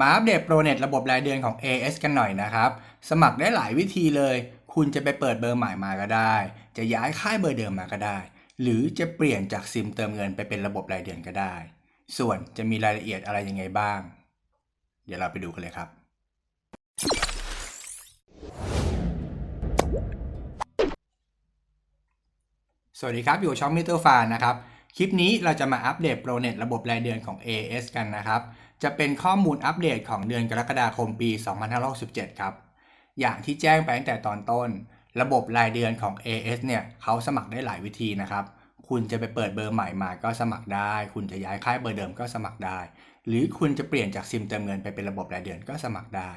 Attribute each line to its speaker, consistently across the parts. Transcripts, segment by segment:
Speaker 1: มาอัปเดตโปรเน็ตระบบรายเดือนของ AS กันหน่อยนะครับ สมัครได้หลายวิธีเลย คุณจะไปเปิดเบอร์ใหม่มาก็ได้ จะย้ายค่ายเบอร์เดิมมาก็ได้ หรือจะเปลี่ยนจากซิมเติมเงินไปเป็นระบบรายเดือนก็ได้ ส่วนจะมีรายละเอียดอะไรยังไงบ้าง เดี๋ยวเราไปดูกันเลยครับ สวัสดีครับ อยู่ช่องมิเตอร์ฟานนะครับ คลิปนี้เราจะมาอัปเดตโปรเน็ตระบบรายเดือนของ AS กันนะครับ จะเป็นข้อมูลอัปเดตของเดือนกรกฎาคมปี 2567 ครับ อย่างที่แจ้งไปตั้งแต่ตอนต้น ระบบรายเดือนของ AS เนี่ยเขาสมัครได้หลายวิธีนะครับ คุณจะไปเปิดเบอร์ใหม่มาก็สมัครได้ คุณจะย้ายค่ายเบอร์เดิมก็สมัครได้ หรือคุณจะเปลี่ยนจากซิมเติมเงินไปเป็นระบบรายเดือนก็สมัครได้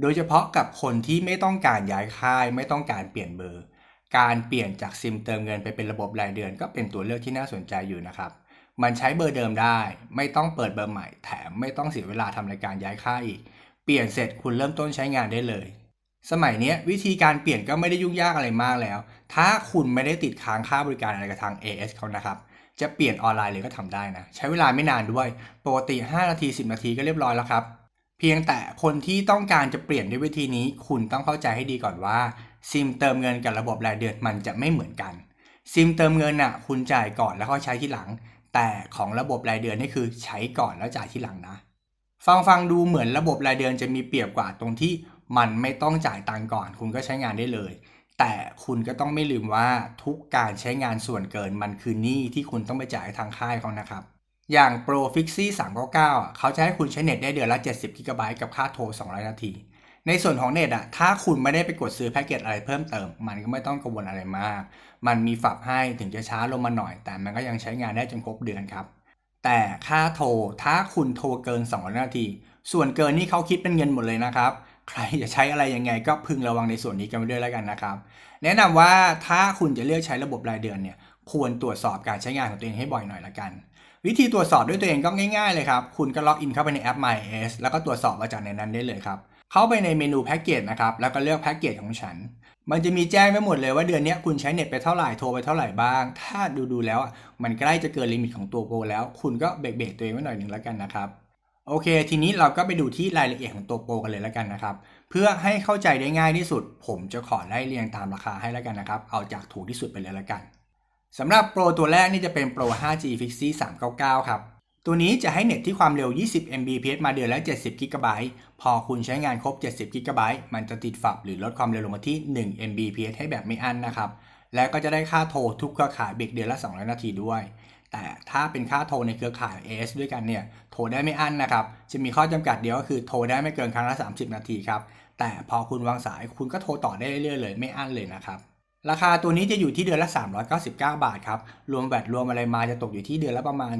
Speaker 1: โดยเฉพาะกับคนที่ไม่ต้องการย้ายค่าย ไม่ต้องการเปลี่ยนเบอร์ การเปลี่ยนจากซิมเติมเงินไปเป็นระบบรายเดือน ก็เป็นตัวเลือกที่น่าสนใจอยู่นะครับ มันใช้เบอร์เดิมได้ ไม่ต้องเปิดเบอร์ใหม่ แถมไม่ต้องเสียเวลาทำรายการย้ายค่ายอีก เปลี่ยนเสร็จคุณเริ่มต้นใช้งานได้เลย สมัยนี้วิธีการเปลี่ยนก็ไม่ได้ยุ่งยากอะไรมากแล้ว ถ้าคุณไม่ได้ติดค้างค่าบริการอะไรกับทาง AS เขานะครับ จะเปลี่ยนออนไลน์เลยก็ทำได้นะ ใช้เวลาไม่นานด้วย ปกติ 5 นาที 10 นาทีก็เรียบร้อยแล้วครับ เพียงแต่คนที่ต้องการจะเปลี่ยนด้วยวิธีนี้ คุณต้องเข้าใจให้ดีก่อนว่าซิมเติมเงินกับระบบรายเดือนมันจะไม่เหมือนกันซิมเติมเงินอะ คุณจ่ายก่อนแล้วค่อยใช้ทีหลัง แต่ของระบบรายเดือนนี่คือใช้ก่อนแล้วจ่ายทีหลังนะ ฟังฟังดูเหมือนระบบรายเดือนจะมีเปรียบกว่าตรงที่มันไม่ต้องจ่ายตังก่อน คุณก็ใช้งานได้เลย แต่คุณก็ต้องไม่ลืมว่าทุกการใช้งานส่วนเกินมันคือหนี้ที่คุณต้องไปจ่ายทางค่ายเขานะครับ อย่าง Pro Fixie 399 เขาจะให้คุณใช้เน็ตได้เดือนละ 70 g b กับค่าโทร 200 นาที ในส่วนของเน็ตอะถ้าคุณไม่ได้ไปกดซื้อแพ็กเกจอะไรเพิ่มเติม มันก็ไม่ต้องกังวลอะไรมาก มันมีฝับให้ถึงจะช้าลงมาหน่อย แต่มันก็ยังใช้งานได้จนครบเดือนครับ แต่ค่าโทรถ้าคุณโทรเกิน2นาที ส่วนเกินนี่เขาคิดเป็นเงินหมดเลยนะครับใครจะใช้อะไรยังไงก็พึงระวังในส่วนนี้กันไว้ด้วยแล้วกันนะครับ แนะนำว่าถ้าคุณจะเลือกใช้ระบบรายเดือนเนี่ยควรตรวจสอบการใช้งานของตัวเองให้บ่อยหน่อยละกัน วิธีตรวจสอบด้วยตัวเองก็ง่ายๆเลยครับ คุณก็ล็อกอินเข้าไปในแอป MyS แล้วก็ตรวจสอบมาจากในนั้นได้เลยครับ เข้าไปในเมนูแพ็กเกจนะครับ แล้วก็เลือกแพ็กเกจของฉัน มันจะมีแจ้งไว้หมดเลยว่าเดือนนี้คุณใช้เน็ตไปเท่าไหร่ โทรไปเท่าไหร่บ้าง ถ้าดูๆแล้วมันใกล้จะเกินลิมิตของตัวโปรแล้ว คุณก็เบรกๆตัวเองไว้หน่อยหนึ่งแล้วกันนะครับ โอเค ทีนี้เราก็ไปดูที่รายละเอียดของตัวโปรกันเลยแล้วกันนะครับ เพื่อให้เข้าใจได้ง่ายที่สุด ผมจะขอไล่เรียงตามราคาให้แล้วกันนะครับ เอาจากถูกที่สุดไปเลยแล้วกันสำหรับโปรตัวแรกนี่จะเป็นโปร 5G Fixie 399 ครับ ตัวนี้จะให้เน็ตที่ความเร็ว 20 Mbps มาเดือนละ 70 GB พอคุณใช้งานครบ 70 GB มันจะติดฝับหรือลดความเร็วลงมาที่ 1 Mbps ให้แบบไม่อั้นนะครับ และก็จะได้ค่าโทรทุกเครือข่ายเบรกเดือนละ 200 นาทีด้วย แต่ถ้าเป็นค่าโทรในเครือข่าย AS ด้วยกันเนี่ย โทรได้ไม่อั้นนะครับ จะมีข้อจำกัดเดียวก็คือโทรได้ไม่เกินครั้งละ 30 นาทีครับ แต่พอคุณวางสายคุณก็โทรต่อได้เรื่อยๆเลย ไม่อั้นเลยนะครับ ราคาตัวนี้จะอยู่ที่เดือนละ 399 บาทครับ รวมแบตรวมอะไรมาจะตกอยู่ที่เดือนละประมาณ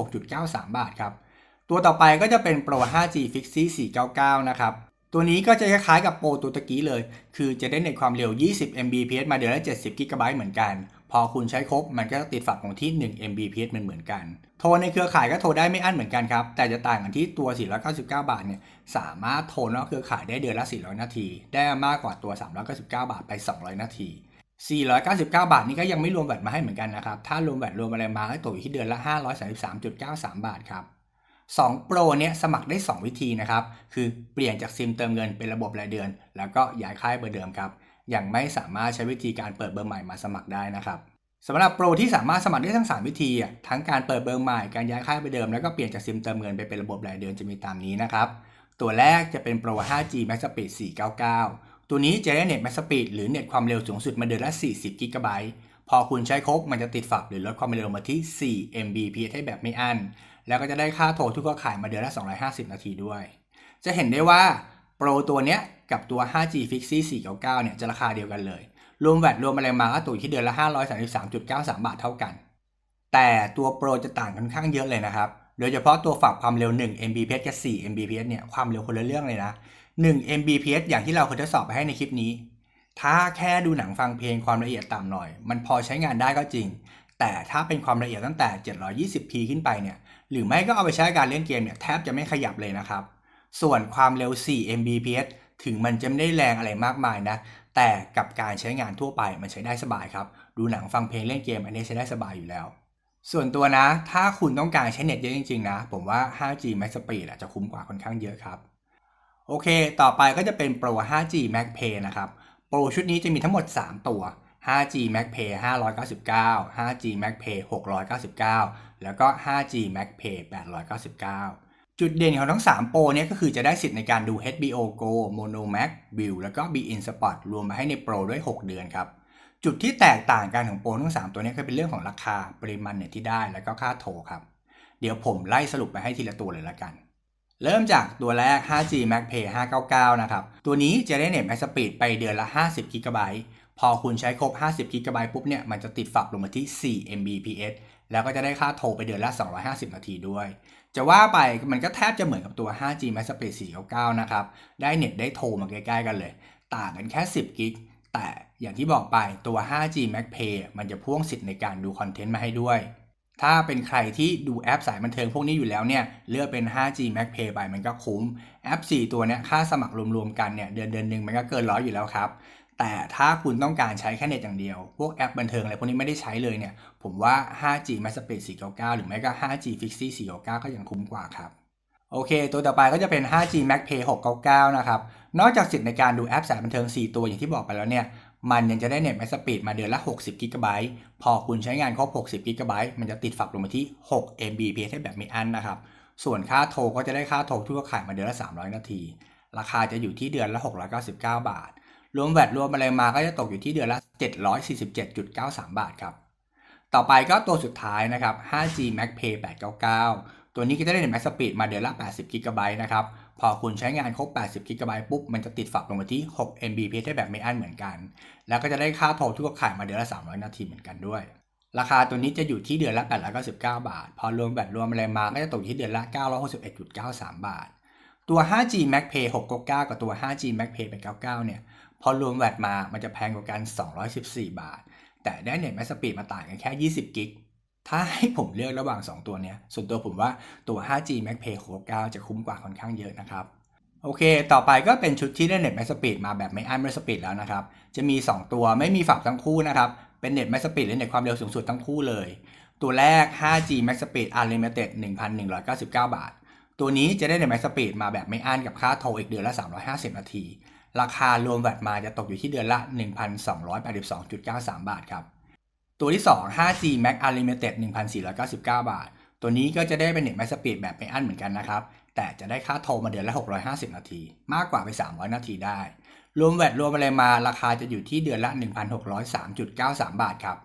Speaker 1: 426.93 บาทครับ ตัวต่อไปก็จะเป็น Pro 5G Fixie 499 นะครับ ตัวนี้ก็จะคล้ายๆกับโปรตัวตะกี้เลย คือจะได้เน็ตความเร็ว 20 Mbps มาเดือนละ 70 GB เหมือนกัน พอคุณใช้ครบมันก็ติดฝักของที่ 1 Mbps เหมือนเหมือนกัน โทรในเครือข่ายก็โทรได้ไม่อั้นเหมือนกันครับ แต่จะต่างกันที่ตัว 499 บาทเนี่ยสามารถโทรนอกเครือข่ายได้เดือนละ 400 นาที ได้มากกว่าตัว 399 บาทไป 200 นาที 499 บาทนี่ก็ยังไม่รวมแบตมาให้เหมือนกันนะครับ ถ้ารวมแบตรวมอะไรมาก็ตกอยู่ที่เดือนละ 533.93 บาทครับ2 Pro เนี่ยสมัครได้ 2 วิธีนะครับ คือเปลี่ยนจากซิมเติมเงินเป็นระบบรายเดือน แล้วก็ย้ายค่ายเบอร์เดิมครับ ยังไม่สามารถใช้วิธีการเปิดเบอร์ใหม่มาสมัครได้นะครับสำหรับโปรที่สามารถสมัครได้ทั้ง 3 วิธี ทั้งการเปิดเบอร์ใหม่ การย้ายค่ายเบอร์เดิม แล้วก็เปลี่ยนจากซิมเติมเงินไปเป็นระบบรายเดือนจะมีตามนี้นะครับ ตัวแรกจะเป็น Pro 5G Max Speed 499 ตัวนี้จะได้เน็ต Max Speed หรือเน็ตความเร็วสูงสุดมาเดือนละ 40 g b พอคุณใช้ครบมันจะติดฝับหรือลดความเร็วมาที่ 4 Mbps ให้แบบไม่อั้น แล้วก็จะได้ค่าโทรทุกเครือข่ายมาเดือนละ 250 นาทีด้วย จะเห็นได้ว่าโปรตัวเนี้ย กับตัว 5G Fixie 499 เนี่ยจะราคาเดียวกันเลย รวมแวตรวมอะไรมาก็ตกที่เดือนละ 533.93 บาทเท่ากัน แต่ตัวโปรจะต่างกันค่อนข้างเยอะเลยนะครับ โดยเฉพาะตัวฝักความเร็ว 1 Mbps กับ 4 Mbps เนี่ยความเร็วคนละเรื่องเลยนะ 1 Mbps อย่างที่เราเคยทดสอบไปให้ในคลิปนี้ ถ้าแค่ดูหนังฟังเพลงความละเอียดต่ำหน่อย มันพอใช้งานได้ก็จริง แต่ถ้าเป็นความละเอียดตั้งแต่ 720p ขึ้นไปเนี่ยหรือไม่ก็เอาไปใช้การเล่นเกมเนี่ยแทบจะไม่ขยับเลยนะครับส่วนความเร็ว 4 Mbps ถึงมันจะไม่ได้แรงอะไรมากมายนะ แต่กับการใช้งานทั่วไปมันใช้ได้สบายครับ ดูหนังฟังเพลงเล่นเกมอันนี้ใช้ได้สบายอยู่แล้ว ส่วนตัวนะ ถ้าคุณต้องการใช้เน็ตเยอะจริงๆนะ ผมว่า 5G Max Speed จะคุ้มกว่าค่อนข้างเยอะครับ โอเค ต่อไปก็จะเป็นโปร 5G Max Pay นะครับโปรชุดนี้จะมีทั้งหมด 3 ตัว 5G Max Pay 599 5G Max Pay 699 แล้วก็ 5G Max Pay 899 จุดเด่นของทั้ง 3 โปรเนี้ยก็คือจะได้สิทธิ์ในการดู HBO Go Mono Max View แล้วก็ Be In Spot รวมมาให้ในโปรด้วย 6 เดือนครับ จุดที่แตกต่างกันของโปรทั้ง 3 ตัวนี้ก็เป็นเรื่องของราคาปริมาณเน็ตที่ได้แล้วก็ค่าโทรครับ เดี๋ยวผมไล่สรุปไปให้ทีละตัวเลยละกัน เริ่มจากตัวแรก 5G Max Pay 599 นะครับ ตัวนี้จะได้เน็ต Max Speed ไปเดือนละ 50 g b พอคุณใช้ครบ 50 g b ปุ๊บเนี่ยมันจะติดฝักลงมาที่ 4 Mbps แล้วก็จะได้ค่าโทรไปเดือนละ 250 นาทีด้วย จะว่าไปมันก็แทบจะเหมือนกับตัว 5G Max Speed 499 นะครับ ได้เน็ตได้โทรมาใกล้ๆกันเลย ต่างกันแค่ 10 กิก แต่อย่างที่บอกไปตัว 5G Max Pay มันจะพ่วงสิทธิ์ในการดูคอนเทนต์มาให้ด้วย ถ้าเป็นใครที่ดูแอปสายบันเทิงพวกนี้อยู่แล้วเนี่ย เลือกเป็น 5G Max Pay ไปมันก็คุ้ม แอป 4 ตัวเนี้ยค่าสมัครรวมๆกันเนี่ยเดือนเดือนหนึ่งมันก็เกินร้อยอยู่แล้วครับ แต่ถ้าคุณต้องการใช้แค่เน็ตอย่างเดียว พวกแอปบันเทิงอะไรพวกนี้ไม่ได้ใช้เลยเนี่ย ผมว่า 5G Max Speed 499 หรือไม่ก็ 5G Fixie 499 ก็ยังคุ้มกว่าครับ โอเค ตัวต่อไปก็จะเป็น 5G Max Pay 699 นะครับ นอกจากสิทธิ์ในการดูแอปสายบันเทิง 4 ตัวอย่างที่บอกไปแล้วเนี่ย มันยังจะได้เน็ต Max Speed มาเดือนละ 60 g b พอคุณใช้งานครบ 60 g b มันจะติดฝักลงมาที่ 6 Mbps ให้แบบไม่อั้นนะครับ ส่วนค่าโทรก็จะได้ค่าโทรทั่วขายมาเดือนละ 300 นาที ราคาจะอยู่ที่เดือนละ 699 บาท รวมแวดรวมอะไรมาก็จะตกอยู่ที่เดือนละ 747.93 บาทครับ ต่อไปก็ตัวสุดท้ายนะครับ 5G Max Pay 899 ตัวนี้ก็จะได้เน็ต Max Speed มาเดือนละ 80 g b นะครับ พอคุณใช้งานครบ 80 g b ปุ๊บ มันจะติดฝักลงมาที่ 6 Mbps ได้แบบไม่อั้นเหมือนกัน แล้วก็จะได้ค่าโทรทั่วขายมาเดือนละ 300 นาทีเหมือนกันด้วย ราคาตัวนี้จะอยู่ที่เดือนละ 899 บาท พอรวมแบตรวมอะไรมาก็จะตกที่เดือนละ 961.93 บาท ตัว 5G Max Pay 699 กับตัว 5G Max Pay 899 เนี่ย พอรวมแวตมามันจะแพงกว่ากัน 214 บาท แต่ได้เน็ต Max Speed มาต่างกันแค่ 20 กิก ถ้าให้ผมเลือกระหว่าง 2 ตัวเนี้ย ส่วนตัวผมว่าตัว 5G Max Pay 699จะคุ้มกว่าค่อนข้างเยอะนะครับ โอเค ต่อไปก็เป็นชุดที่ได้เน็ต Max Speed มาแบบไม่อั้น Max Speed แล้วนะครับ จะมี 2 ตัวไม่มีฝักทั้งคู่นะครับ เป็นเน็ต Max Speed และเน็ตความเร็วสูงสุดทั้งคู่เลย ตัวแรก 5G Max Speed Unlimited 1,199 บาท ตัวนี้จะได้เน็ต Max Speed มาแบบไม่อั้นกับค่าโทรอีกเดือนละ 350 นาที ราคารวมแวตมาจะตกอยู่ที่เดือนละ 1,282.93 บาทครับ ตัวที่ 2 5G Max Unlimited 1,499 บาท ตัวนี้ก็จะได้เป็นเน็ต Max Speed แบบไม่อั้นเหมือนกันนะครับ แต่จะได้ค่าโทรมาเดือนละ 650 นาที มากกว่าไป 300 นาทีได้ รวมแวตรวมอะไรมาราคาจะอยู่ที่เดือนละ 1,603.93 บาทครับ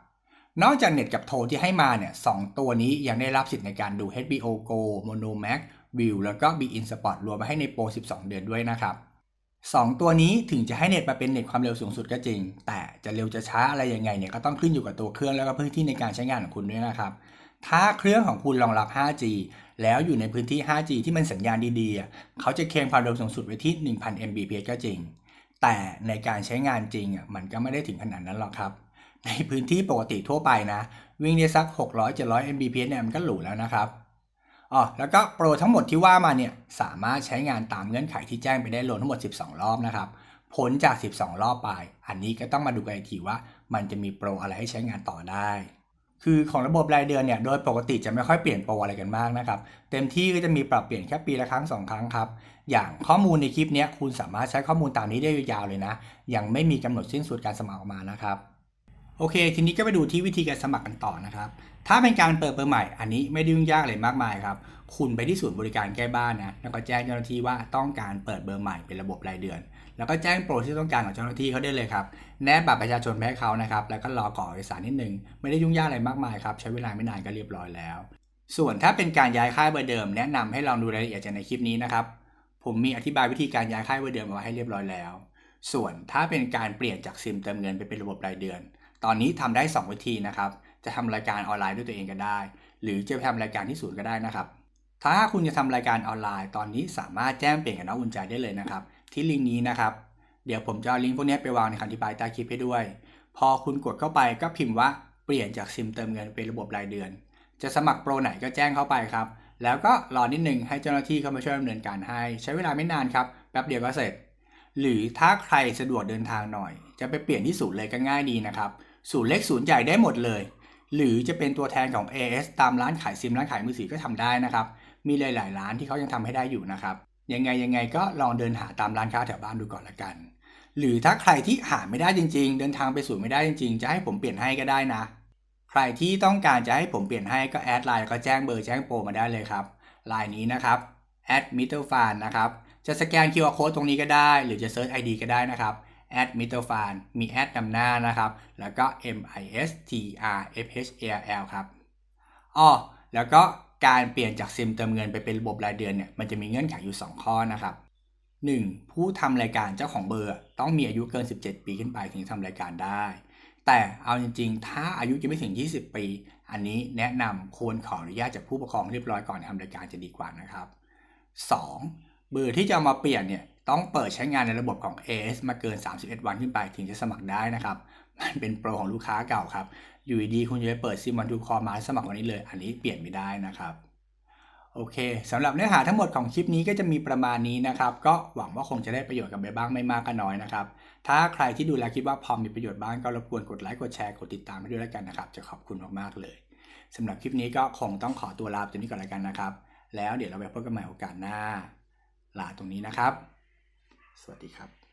Speaker 1: นอกจากเน็ตกับโทรที่ให้มาเนี่ยสตัวนี้ยังได้รับสิทธิ์ในการดู HBO Go Mono Max View แล้วก็ Be In Sport รวมมาให้ในโปร 12 เดือนด้วยนะครับ 2 ตัวนี้ถึงจะให้เน็ตมาเป็นเน็ตความเร็วสูงสุดก็จริง แต่จะเร็วจะช้าอะไรยังไงเนี่ยก็ต้องขึ้นอยู่กับตัวเครื่องแล้วก็พื้นที่ในการใช้งานของคุณด้วยนะครับ ถ้าเครื่องของคุณรองรับ 5G แล้วอยู่ในพื้นที่ 5G ที่มันสัญญาณดีๆ เขาจะเคลมความเร็วสูงสุดไว้ที่ 1,000 Mbps ก็จริง แต่ในการใช้งานจริงอะมันก็ไม่ได้ถึงขนาดนั้นหรอกครับ ในพื้นที่ปกติทั่วไปนะ วิ่งได้สัก 600-700 Mbps เนี่ยมันก็หรูแล้วนะครับ อ๋อแล้วก็โปรทั้งหมดที่ว่ามาเนี่ยสามารถใช้งานตามเงื่อนไขที่แจ้งไปได้รวมทั้งหมด 12 รอบนะครับพ้นจาก 12 รอบไป อันนี้ก็ต้องมาดูกันอีกทีว่า มันจะมีโปรอะไรให้ใช้งานต่อได้ คือของระบบรายเดือนเนี่ยโดยปกติจะไม่ค่อยเปลี่ยนโปรอะไรกันมากนะครับ เต็มที่ก็จะมีปรับเปลี่ยนแค่ปีละครั้ง 2 ครั้งครับ อย่างข้อมูลในคลิปนี้คุณสามารถใช้ข้อมูลตามนี้ได้ยาวๆเลยนะ ยังไม่มีกำหนดสิ้นสุดการสมัครออกมานะครับ โอเค ทีนี้ก็ไปดูที่วิธีการสมัครกันต่อนะครับ ถ้าเป็นการเปิดเบอร์ใหม่ อันนี้ไม่ได้ยุ่งยากอะไรมากมายครับ คุณไปที่ศูนย์บริการใกล้บ้านนะ แล้วก็แจ้งเจ้าหน้าที่ว่าต้องการเปิดเบอร์ใหม่เป็นระบบรายเดือน แล้วก็แจ้งโปรที่ต้องการของเจ้าหน้าที่เขาได้เลยครับ แนบบัตรประชาชนไปให้เขานะครับ แล้วก็รอกรอกเอกสารนิดนึง ไม่ได้ยุ่งยากอะไรมากมายครับ ใช้เวลาไม่นานก็เรียบร้อยแล้ว ส่วนถ้าเป็นการย้ายค่ายเบอร์เดิม แนะนำให้ลองดูรายละเอียดจากในคลิปนี้นะครับ ผมมีอธิบายวิธีการย้ายค่ายเบอร์เดิมมาให้เรียบร้อยแล้ว ส่วนถ้าเป็นการเปลี่ยนจากซิมเติมเงินไปเป็นระบบรายเดือน ตอนนี้ทำได้ 2 วิธีนะครับ จะทำรายการออนไลน์ด้วยตัวเองก็ได้ หรือจะไปทำรายการที่ศูนย์ก็ได้นะครับ ถ้าคุณจะทำรายการออนไลน์ ตอนนี้สามารถแจ้งเปลี่ยนกับน้องอุ่นใจได้เลยนะครับ ที่ลิงก์นี้นะครับ เดี๋ยวผมจะเอาลิงก์พวกนี้ไปวางในคำอธิบายใต้คลิปให้ด้วย พอคุณกดเข้าไปก็พิมพ์ว่าเปลี่ยนจากซิมเติมเงินเป็นระบบรายเดือน จะสมัครโปรไหนก็แจ้งเข้าไปครับ แล้วก็รอนิดนึงให้เจ้าหน้าที่เข้ามาช่วยดำเนินการให้ ใช้เวลาไม่นานครับ แป๊บเดียวก็เสร็จ หรือถ้าใครสะดวกเดินทางหน่อย จะไปเปลี่ยนที่ศูนย์เลยก็ง่ายดีนะครับ ศูนย์เล็กศูนย์ใหญ่ได้หมดเลย หรือจะเป็นตัวแทนของ AS ตามร้านขายซิมร้านขายมือถือก็ทำได้นะครับ มีหลายๆร้านที่เขายังทำให้ได้อยู่นะครับ ยังไงยังไงก็ลองเดินหาตามร้านค้าแถวบ้านดูก่อนละกัน หรือถ้าใครที่หาไม่ได้จริง ๆ เดินทางไปสู่ไม่ได้จริง ๆ จะให้ผมเปลี่ยนให้ก็ได้นะ ใครที่ต้องการจะให้ผมเปลี่ยนให้ก็แอดไลน์ก็แจ้งเบอร์แจ้งโปรมาได้เลยครับไลน์นี้นะครับแอดมิเตอร์ฟานนะครับจะสแกน QR code ตรงนี้ก็ได้ หรือจะเซิร์ช ID ก็ได้นะครับ แอดมิเตอร์ฟานมีแอดนำหน้านะครับ แล้วก็ M I S T R F H A L ครับอ้อแล้วก็การเปลี่ยนจากซิมเติมเงินไปเป็นระบบรายเดือนเนี่ยมันจะมีเงื่อนไขอยู่ 2 ข้อนะครับ 1. ผู้ทำรายการเจ้าของเบอร์ ต้องมีอายุเกิน 17 ปีขึ้นไปถึงทำรายการได้ แต่เอาจริงๆ ถ้าอายุยังไม่ถึง 20 ปี อันนี้แนะนำควรขออนุญาตจากผู้ปกครองเรียบร้อยก่อนทำรายการจะดีกว่านะครับ 2. เบอร์ที่จะมาเปลี่ยนเนี่ย ต้องเปิดใช้งานในระบบของ AS มาเกิน 31 วันขึ้นไปถึงจะสมัครได้นะครับ มันเป็นโปรของลูกค้าเก่าครับ อยู่ดีคุณจะไปเปิดซิมวันทูคอมาสมัครวันนี้เลย อันนี้เปลี่ยนไม่ได้นะครับ โอเคสำหรับเนื้อหาทั้งหมดของคลิปนี้ก็จะมีประมาณนี้นะครับ ก็หวังว่าคงจะได้ประโยชน์กันไปบ้างไม่มากก็น้อยนะครับ ถ้าใครที่ดูแล้วคิดว่าพอมีประโยชน์บ้างก็รบกวนกดไลค์กดแชร์กดติดตามให้ด้วยแล้วกันนะครับ จะขอบคุณมากๆเลยสำหรับคลิปนี้ก็คงต้องขอตัวลาไปตรงนี้ก่อนแล้วกันนะครับ แล้วเดี๋ยวเราไปพบกันใหม่โอกาสหน้า ลาตรงนี้นะครับ สวัสดีครับ